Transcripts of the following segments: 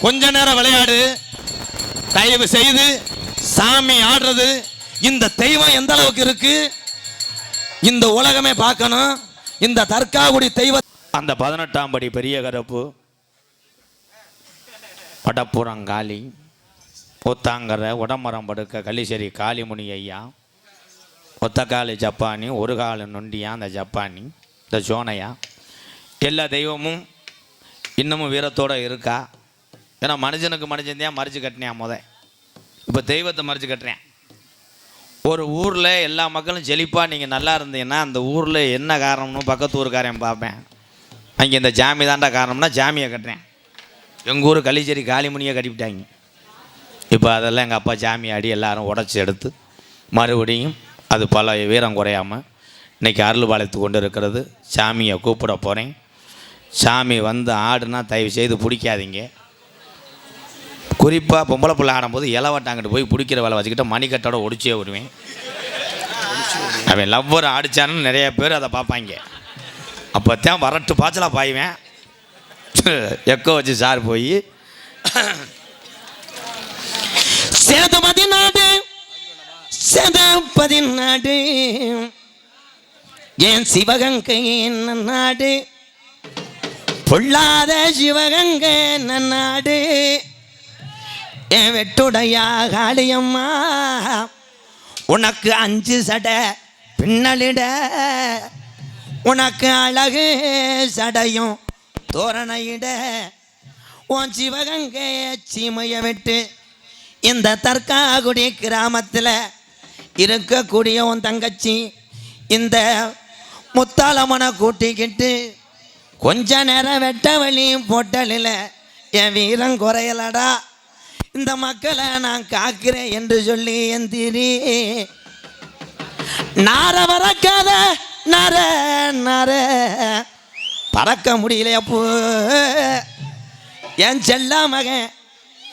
கொஞ்ச நேரம் விளையாடு. தயவு செய்து சாமி ஆடுறது. இந்த தெய்வம் எந்த அளவுக்கு இருக்கு? இந்த உலகமே பார்க்கணும். இந்த தர்காகுடி தெய்வ அந்த பதினெட்டாம் படி பெரிய கருப்பு. படப்புறங்காளி ஒத்தாங்கரை உடம்பரம் படுக்க கள்ளிசேரி காளிமுனி ஐயா. ஒத்தக்காலி ஜப்பானி ஒரு கால நொண்டியா அந்த ஜப்பானி இந்த சோனையா. எல்லா தெய்வமும் இன்னமும் வீரத்தோடு இருக்கா? ஏன்னா மனுஷனுக்கு மனுஷன் தான் மறைச்சு கட்டினேன் முத. இப்போ தெய்வத்தை மறைச்சு கட்டுறேன். ஒரு ஊரில் எல்லா மக்களும் செழிப்பாக நீங்கள் நல்லா இருந்தீங்கன்னா அந்த ஊரில் என்ன காரணம்னு பக்கத்து ஊருக்காரன் பார்ப்பேன். அங்கே இந்த ஜாமி தாண்டா காரணம்னா ஜாமியை கட்டுறேன். எங்கள் ஊர் கள்ளிச்சேரி காளிமணியை கட்டிவிட்டாங்க. இப்போ அதெல்லாம் எங்கள் அப்பா ஜாமி ஆடி எல்லாரும் உடச்சி எடுத்து மறுபடியும் அது பல வீரம் குறையாமல் இன்றைக்கி அருள்பாளையத்து கொண்டு இருக்கிறது. சாமியை கூப்பிட போகிறேன் சாமி வந்து ஆடுனா தயவு செய்து பிடிக்காதீங்க. குறிப்பாக பொம்பளை பிள்ளை ஆடும்போது இலவட்டாங்கிட்டு போய் பிடிக்கிற வேலை வச்சுக்கிட்டு மணிக்கட்டோட ஒடிச்சே வருவேன் அவன் லவ்வர் ஆடிச்சான்னு நிறைய பேர் அதை பார்ப்பாங்க. அப்போ தான் வரட்டு பாய்ச்சலாக பாய்வேன். எக்கோ வச்சு சார் போய். சேதுபதி நாடு சேதுபதி நாடு ஏன் சிவகங்கை என்ன நாடு பொல்லாத சிவகங்கை என்ன நாடு என் வெட்டுடையா காளியம்மா. உனக்கு அஞ்சு சடை பின்னலிட. உனக்கு அழகு சடையும் தோரணையிட. உன் சிவகங்கை சீமைய விட்டு இந்த தற்காகுடி கிராமத்தில் இருக்கக்கூடிய உன் தங்கச்சி இந்த முத்தாளமனை கூட்டிக்கிட்டு கொஞ்ச நேரம் வெட்ட வழியும் போட்டலில். என் வீரம் குறையலடா. இந்த மக்களை நான் காக்கிறேன் என்று சொல்லி எந்திரி. நார வரக்காத நர நர. பறக்க முடியலையா என் செல்ல மகன்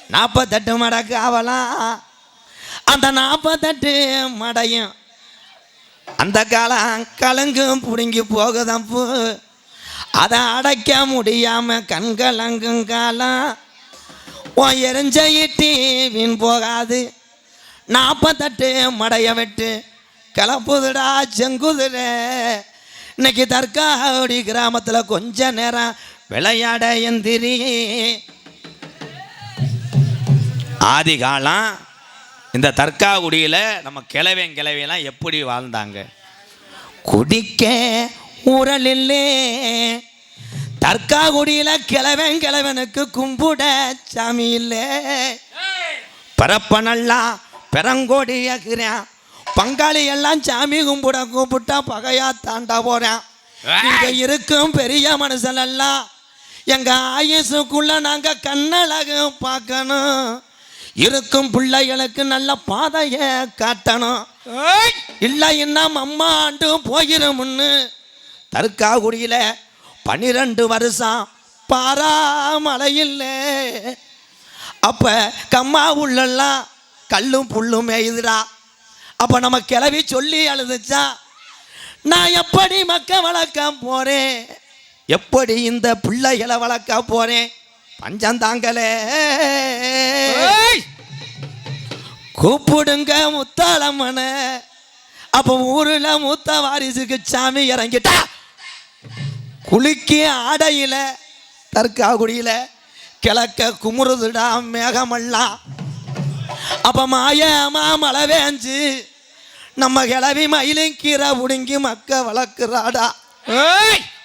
நாற்பத்தெட்டு மடக்கு ஆவலாம். அந்த நாற்பத்தெட்டு மடையும் அந்த காலம் கலங்கும் பிடுங்கி போகுதப்போ பூ. அதை அடைக்க முடியாம அங்கும் காலம். உன் எரிஞ்ச ஈட்டி வீண் போகாது. நாற்பத்தெட்டு மடைய விட்டு கிளப்புதுடா செங்குதுல இன்னைக்கு தற்காடி கிராமத்தில் கொஞ்ச நேரம் விளையாட எந்திரி. ஆதி காலம் இந்த தற்காகுடியில் நம்ம கிழவன் கிளவியெல்லாம் எப்படி வாழ்ந்தாங்க? குடிக்க ஊரலில்லே தற்காகுடியில் கிழவன் கிழவனுக்கு கும்பிட சாமி இல்லை. பரப்பனெல்லாம் பெரங்கோடியாக்குறேன் பங்காளி எல்லாம் சாமி கும்பிட கூப்பிட்டா பகையா தாண்டா போறேன். இங்க இருக்கும் பெரிய மனுஷன் எல்லாம் எங்க ஆயுசுக்குள்ள நாங்க கண்ணழகு பார்க்கணும். இருக்கும் பிள்ளைகளுக்கு நல்ல பாதைய காட்டணும். இல்லை இன்னும் அம்மா ஆண்டு போயிருமுன்னு தற்காகுடியில பன்னிரெண்டு வருஷம் பாராமலையில். அப்ப கம்மா உள்ளெல்லாம் கல்லும் புல்லும் மேயுதுடா. அப்ப நம்ம கிளவி சொல்லி அழுதுச்சா நான் எப்படி மக்க வளர்க்க போறேன்? எப்படி இந்த பிள்ளைகளை வளர்க்க போறேன்? பஞ்சம் தாங்கலே. கூப்பிடுங்க முத்தாளம்மன அப்ப ஊர்ல மூத்த வாரிசுக்கு சாமி இறங்கிட்டா. குலுக்கி ஆடையில தற்காகுடியில கிழக்க குமுறுதுடா மேகமெல்லாம் அப்ப மாயமா மழை வேஞ்சு நம்ம கிளவி மயிலும் கீரை புடுங்கி மக்க வளர்க்குறாடா.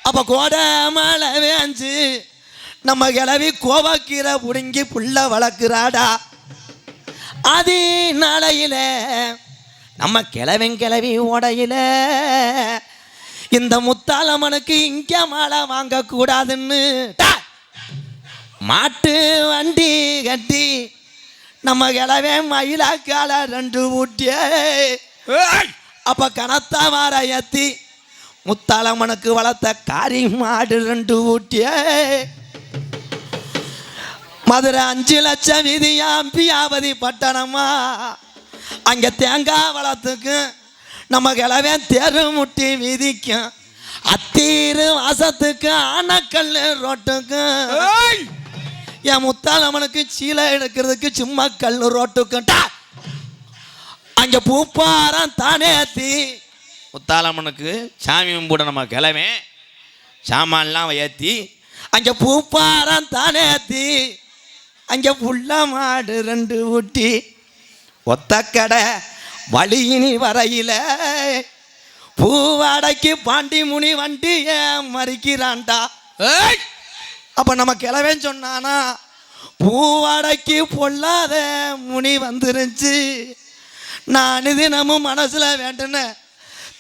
அப்ப கோடை மழை வேஞ்சு நம்ம கிளவி கோவக்கீரை புடுங்கி புள்ள வளர்க்குறாடா. அது நாளையில நம்ம கிழவன் கிளவி ஓடையில இந்த முத்தாளம்மனுக்கு இங்க மாலை வாங்கக்கூடாதுன்னு! மாட்டு வண்டி கட்டி நம்ம கிளவே மயிலாக்கால ரெண்டு ஊட்டிய. அப்ப கனத்தா மாற ஏத்தி முத்தாளம்மனுக்கு வளர்த்த காரி மாடு ரெண்டு ஊட்டிய. மதுரை அஞ்சு லட்சம் வீதியா பியாபதி பட்டணமா. அங்க தேங்காய் வளத்துக்கும் நம்ம கிளவே தெரு முட்டி வீதிக்கும். அத்தீரு வாசத்துக்கும் ஆனக்கல் ரோட்டுக்கும். என் முத்தாலம்மனுக்கு சீலை எடுக்கிறதுக்கு சும்மா கல் ரோட்டுக்கிட்டா அங்கே பூப்பாரம் தானே தீ முத்தாலம்மனுக்கு சாமி கும்பிட நம்ம கிளம்பி சாமான்லாம் ஏற்றி அங்கே பூப்பாரம் தானே தீ அங்கே புள்ள மாடு ரெண்டு ஊட்டி. ஒத்தக்கடை வழியினி வரையில பூவாடைக்கு பாண்டி முனி வண்டி ஏன் மறிக்கிறான்டா? அப்போ நம்ம கிளவேன்னு சொன்னானா பூவாடைக்கு பொல்லாத முனி வந்துருச்சு நான் தினமும் மனசில் வேண்டுன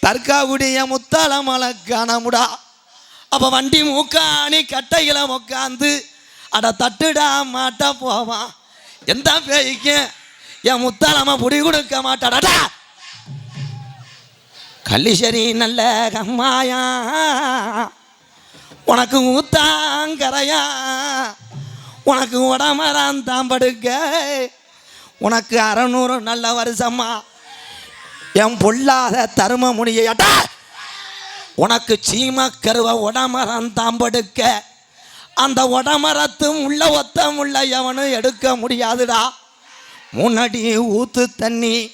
தற்காவுடைய முத்தாள மலை காணமுடா. அப்போ வண்டி மூக்காணி கட்டையில் உக்காந்து அட தட்டுடா மாட்ட போவான். எந்த பேய்க்கு என் முத்தாளம்மா புடி கொடுக்க மாட்டாடா. கள்ளிசரி நல்ல கம்மாயா உனக்கு ஊத்தாங்கரையா. உனக்கு உடமரான் தான் படுக்க உனக்கு அறநூறு நல்ல வருஷமா என் பொல்லாத தரும முடியட்டா உனக்கு சீம கருவ உடமரம் தாம்படுக்க. அந்த உடமரத்தும் உள்ள ஒத்தம் உள்ள எவனும் எடுக்க முடியாதுடா. முன்னாடி ஊத்து தண்ணி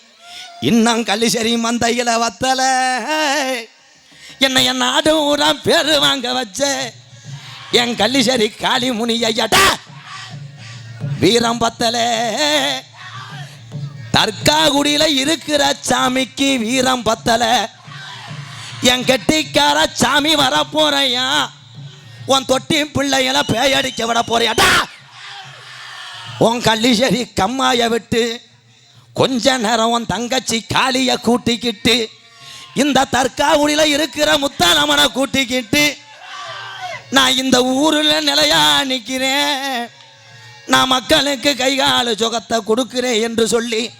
இன்னும் கலிசரி மந்தையில் வத்தல. என்னை என் நாடு ஊரா பேரு வாங்க வச்ச. என் கல்லிசரி காளி முனி ஐயாட்டா வீரம் பத்தல. தர்காகுடியில இருக்கிற சாமிக்கு வீரம் பத்தல. என் கெட்டிக்கார சாமி வர போறையா உன் தொட்டி பிள்ளைகளை பேயடிக்க விட போறியாடா உன் கள்ளிசரி கம்மாய விட்டு கொஞ்ச நேரம் உன் தங்கச்சி காளிய கூட்டிக்கிட்டு இந்த தற்காவுடியில் இருக்கிற முத்தாலம்மனை கூட்டிக்கிட்டு நான் இந்த ஊரில் நிலையா நிற்கிறேன் நான் மக்களுக்கு கைகால சுகத்தை கொடுக்குறேன் என்று சொல்லி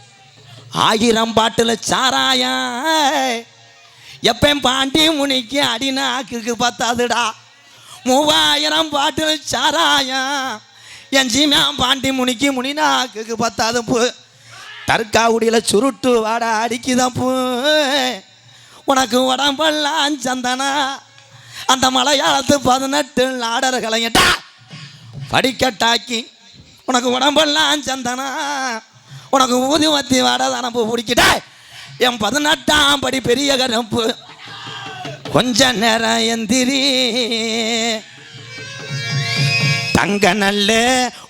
ஆயிரம் பாட்டில் சாராயம். எப்பயும் பாண்டி முனிக்கு அடிநாக்குக்கு பத்தாதுடா. மூவாயிரம் பாட்டில் சாராயம். என் ஜீமியா பாண்டி முனிக்கு முனிநாக்குக்கு பத்தாது பூ. தற்காவுடியில் சுருட்டு வாட அடிக்குதான் பூ. உனக்கு உடம்பெல்லாம் சந்தனா. அந்த மலையாளத்து பதினெட்டு நாடர் கலைஞட்டா படிக்கட்டாக்கி உனக்கு உடம்பெல்லாம் சந்தனா. உனக்கு ஊதி வத்தி வாட தனப்பு பிடிக்கிட்டே என் பதினெட்டாம் படி பெரிய கருப்பு. கொஞ்ச நேரம் எந்திரி. தங்க நல்ல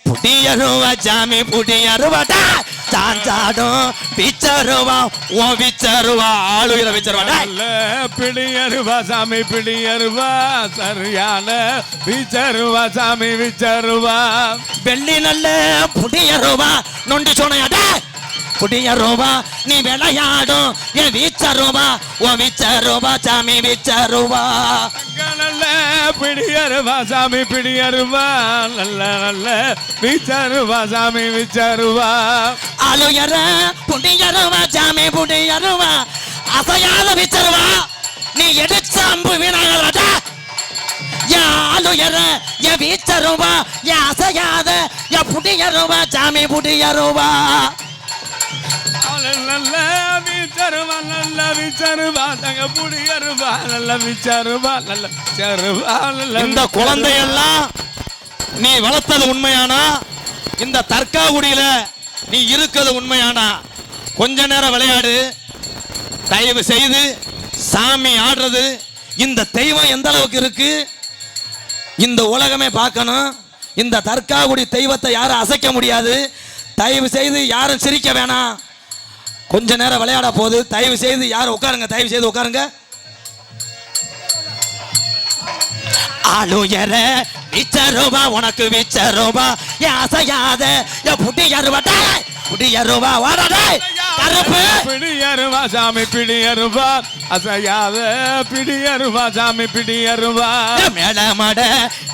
புடியருவா சாமி புடியருவாடா சாஞ்சாடும் பிச்சருவா ஓ விச்சருவா ஆளுகிற நல்ல பிடியருவா சாமி பிடியருவா சரியான விச்சருவா சாமி விச்சருவா வெள்ளி நல்ல புடியருவா நொண்டி சொன்னையாடா புடியருவா நீ விளையாடும். என் வீச்சருவா ஓ விச்சருவா சாமி விச்சருவா நல்ல பிடியருவா சாமி பிடியருவா நல்ல நல்ல விச்சருவா சாமி விச்சருவா அலுயர புடியருவா சாமி புடியருவா அசையாத விச்சருவா நீ எடுத்த அம்பு யாலுயர என் வீச்சருவா என் அசையாத என் புடியருவா சாமி புடியருவா நல்ல விச்சருவா நல்ல விச்சருவா தங்க புடியருவா நல்ல விச்சருவா நல்ல விச்சருவா நல்ல இந்த குழந்தையெல்லாம் நீ வளர்த்தது உண்மையானா? இந்த தற்காகுடியில நீ இருக்கிறது உண்மையானா? கொஞ்ச நேரம் விளையாடு. தயவு செய்து சாமி ஆடுறது. இந்த தெய்வம் எந்த அளவுக்கு இருக்கு? இந்த உலகமே பார்க்கணும். இந்த தற்காகுடி தெய்வத்தை யாரும் அசைக்க முடியாது. தயவு செய்து யாரும் சிரிக்க வேணாம். கொஞ்ச நேரம் விளையாட போகுது. தயவு செய்து யாரும் உட்காருங்க? தயவு செய்து உட்காருங்க. ஆளுயர விச்சருவா உனக்கு விச்சருவா. என் அசையாத என் புட்டியருவாட்டா புட்டியருவா வாடாடே கருப்பு. பிடியருவா சாமி பிடியருவா அசையாத பிடியருவா சாமி பிடியருவா ஏன் மேல மாட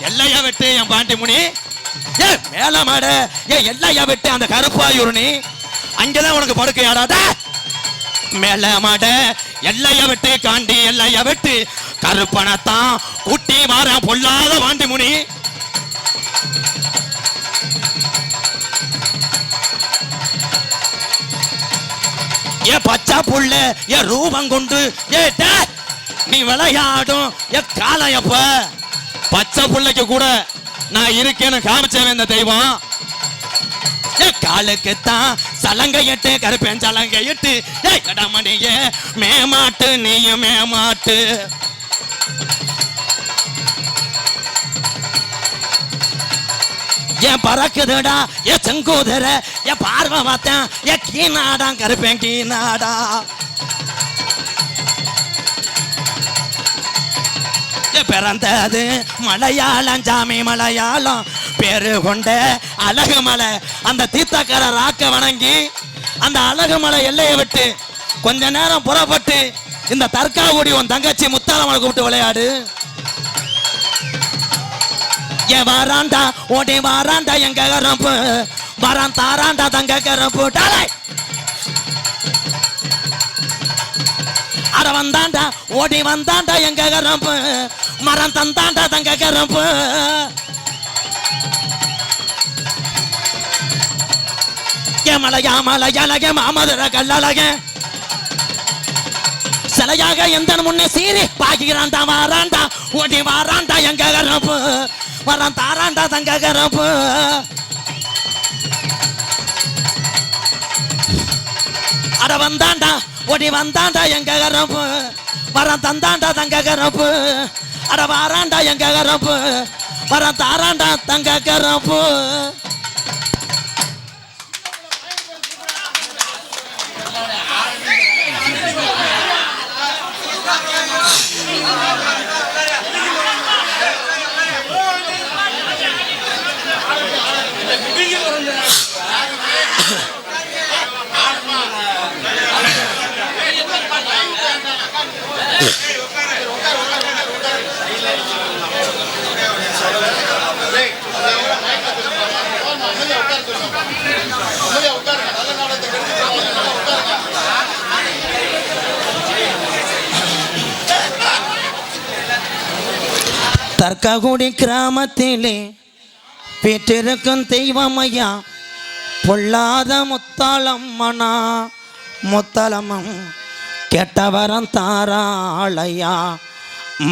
எல்லைய விட்டு என் பாண்டி முனி ஏ மேல மாட ஏன் எல்லைய விட்டு அந்த கருப்பாயூரணி. அங்கதான் உனக்கு படுக்கையாடாடா மேல மாட எல்லைய விட்டு காண்டி எல்லைய விட்டு கருப்பணத்தான் குட்டி மாற பொல்லாத வாண்டி முனி ஏ பச்சா புள்ள ஏ ரூபம் கொண்டு ஏ நீ விளையாடும் ஏ காலம் எப்ப பச்சை பிள்ளைக்கு கூட நான் இருக்கேன்னு காமிச்சவன் இந்த தெய்வம். ஆளுக்குத்தான் சலங்கை எட்டு கருப்பேன் சலங்கை எட்டு ஏய் மேமாட்டு நீயும் மேமாட்டு. என் பறக்குதுடா? என் செங்கோதர என் பார்வை பார்த்தேன் என் கீநாடா கருப்பேன் கீநாடா பிறந்தது மலையாளம் சாமி மலையாளம் பேரு கொண்ட அழகு மலை. அந்த தீர்த்தக்காரர் ராக்க வணங்கி அந்த அழகு மலை எல்லையை விட்டு கொஞ்ச நேரம் புறப்பட்டு இந்த தற்காவுடி உன் தங்கச்சி முத்தாளமலை கூப்பிட்டு விளையாடு. ஏ வாராண்டா ஓடி வாராண்டா எங்க கரம்பு வரான் தாராண்டா தங்க கரம்பு டாலை! அட வந்தாண்டா ஓடி வந்தாண்டா எங்க கரம்பு மரம் தந்தாண்டா தங்க கரம்பு ஏ மலையா மலையழக மாமதுர கல்லழக சிலையாக எந்த முன்னே சீறி பாக்கிறான்டா வாராண்டா ஓடி வாராண்டா எங்க கரப்பு? வரான் தாராண்டா தங்க கரப்பு. அட வந்தாண்டா ஓடி வந்தாண்டா எங்க கரப்பு? வரான் தந்தாண்டா தங்க கரப்பு. அட வாராண்டா எங்க கரப்பு? வரான் தாராண்டா தங்க கரப்பு. தர்க்ககுடி கிராமத்திலே பெற்றிருக்கும் தெய்வமையா பொல்லாத முத்தாளம்மனா முத்தாளம்மன் கெட்டவரம் தாராளையா?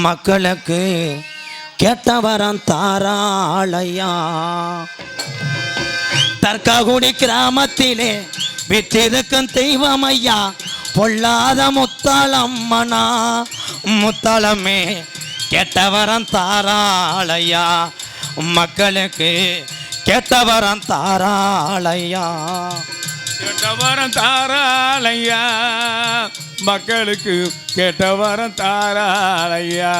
மக்களுக்கு கெட்டவரம் தாராளையா? தர்க்ககுடி கிராமத்திலே விற்றிருக்கும் தெய்வம் ஐயா பொல்லாத முத்தாளம்மனா முத்தாளமே கெட்டவரம் தாராளையா? மக்களுக்கு கெட்டவரம் தாராளையா? கெட்டவரம் தாராளையா. மக்களுக்கு கெட்டவரம் தாராளையா.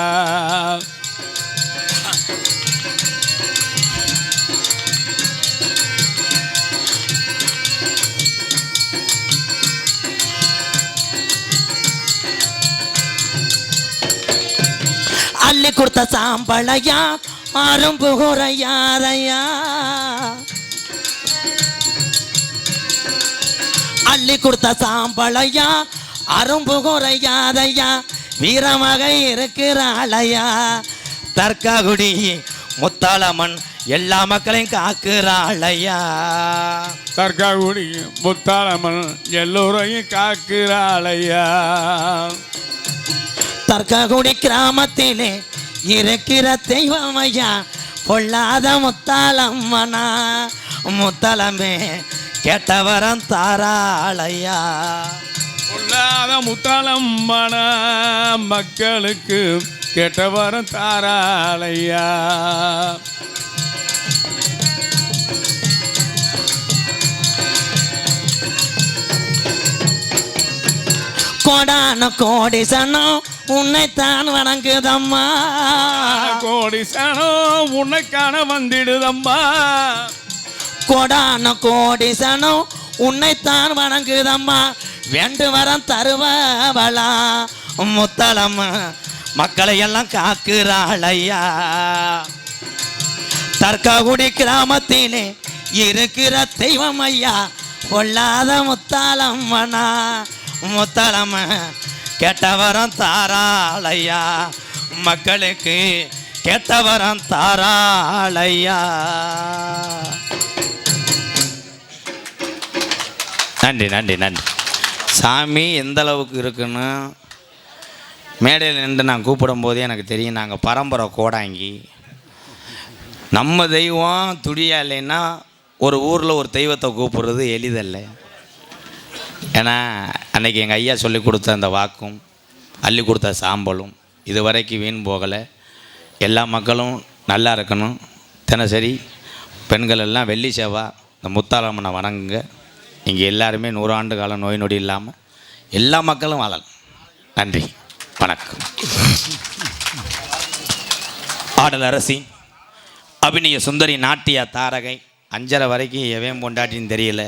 அள்ளி கொடுத்த சாம்பழையா அரும்பு குறையாரையா அள்ளி கொடுத்த சாம்பளையா அரும்பு யாரையா வீரமாக இருக்கிறாளையா? தற்காகுடி முத்தாளம்மன் எல்லா மக்களையும் காக்குறாளையா? தற்காகுடி முத்தாளம்மன் எல்லோரையும் காக்கிறாளையா? தர்க்ககுடி கிராமத்திலே இருக்கிற தெய்வம் ஐயா பொல்லாத முத்தாளம்மனா? முத்தாளமே கெட்டவரம் தாராளையா. பொல்லாத முத்தாளம்மன மக்களுக்கு கெட்டவரம் தாராளையா. கோடான கோடி சனம் உன்னைத்தான் வணங்குதம்மா. கோடி சனம் உன்னைக்கான வந்திடுதம்மா. கொடான கோடிசனம் உன்னைத்தான் வணங்குதம்மா. வேண்டு வரம் தருவவளா? முத்தலம்மா மக்களை எல்லாம் காக்குறாளையா தர்க்ககுடி கிராமத்தினே இருக்கிற தெய்வம் ஐயா. கொள்ளாத முத்தாளம்மனா முத்தாளம்ம கெட்டவரம் தாராளையா மக்களுக்கு கெட்டவரம் தாராளையா நன்றி நன்றி நன்றி. சாமி எந்த அளவுக்கு இருக்குன்னு மேடையில் நின்று நான் கூப்பிடும் போதே எனக்கு தெரியும். நாங்கள் பரம்பரை கோடாங்கி. நம்ம தெய்வம் துடியா இல்லைன்னா ஒரு ஊரில் ஒரு தெய்வத்தை கூப்பிடுறது எளிதல்ல. ஏன்னா அன்றைக்கி எங்கள் ஐயா சொல்லி கொடுத்த அந்த வாக்கும் அள்ளி கொடுத்த சாம்பலும் இது வரைக்கும் வீண் போகலை. எல்லா மக்களும் நல்லா இருக்கணும். தினசரி பெண்கள் எல்லாம் வெள்ளி செவ்வாய் இந்த முத்தாலம்மனை வணங்குங்க. இங்கே எல்லாருமே நூறாண்டு காலம் நோய் நொடி இல்லாமல் எல்லா மக்களும் வாழலாம். நன்றி. வணக்கம். ஆடல் அரசி அபிநய சுந்தரி நாட்டிய தாரகை அஞ்சரை வரைக்கும் எவன் பொண்டாட்டின்னு தெரியல.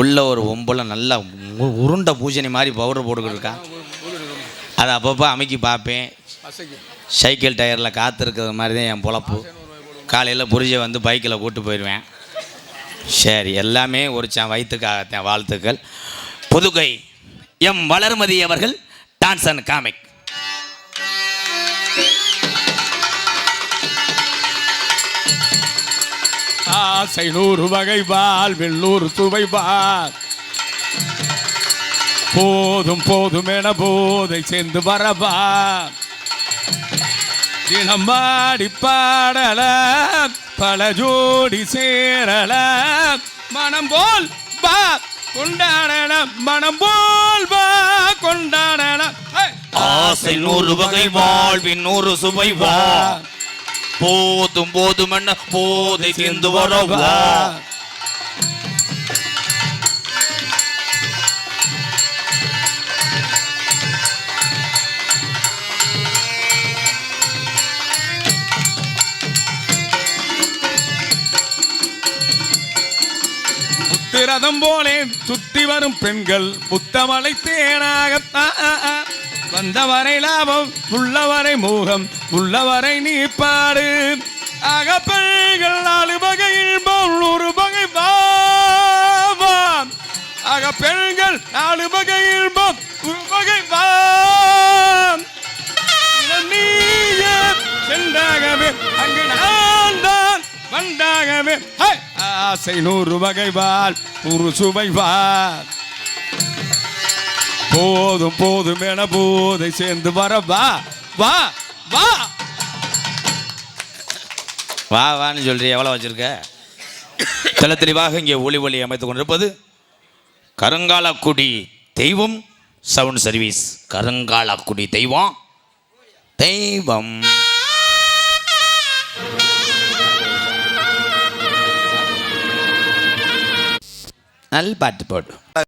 உள்ள ஒரு ஒம்பளை நல்லா உருண்டை பூசணி மாதிரி பவுடர் போட்டுக்கிட்டு இருக்கான் அதை அப்பப்போ அமைக்கி பார்ப்பேன். சைக்கிள் டயரில் காத்திருக்கிறது மாதிரி தான் என் பொழப்பு. காலையில் புரிஜை வந்து பைக்கில் கூட்டு போயிடுவேன். சரி எல்லாமே ஒரு சா வயிற்றுக்காகத்தான் வாழ்த்துக்கள். புதுகை எம் வளர்மதி அவர்கள் டான்ஸ் அண்ட் காமிக். ஆசை நூறு வகை பால் வெள்ளூர் சுவை பால் போதும் போதும் என போதை சேர்ந்து வரவா தினம் பாடி பாடலாம். பல ஜோடி சேரல. மனம் போல் பா கொண்டாடல. மனம் போல் பா கொண்டாடல. ஆசை நூறு வகை வாழ்வின் நூறு சுவை வா. போதும் போதும் என்ன? போதை சேர்ந்து வரவா. புத்திரதம் போலே சுத்தி வரும் பெண்கள் புத்தமலை தேனாகத்தான் வந்தவரை லாபம் உள்ளவரை மோகம் உள்ளவரை நீப்பாடு. அகப்பெண்கள் நாலு வகை இன்பம் ஒரு வகை பாவம் அக நாலு வகை இன்பம் ஒரு வகை பாவம் நீயே சென்றாகவே அங்கு நான் தான் வந்தாகவே. ஹை! ஆசை நூறு வகை வால் நூறு போதும் போதும் என போதை சேர்ந்து வர வா வா வா. வா வான்னு சொல்றீ எவ்வளோ வச்சிருக்க? தெல தெளிவாக இங்கே ஒளி ஒளி அமைத்துக் கொண்டிருப்பது கருங்காலக்குடி தெய்வம் சவுண்ட் சர்வீஸ் கருங்காலக்குடி தெய்வம் தெய்வம். நல்ல பாட்டு போடு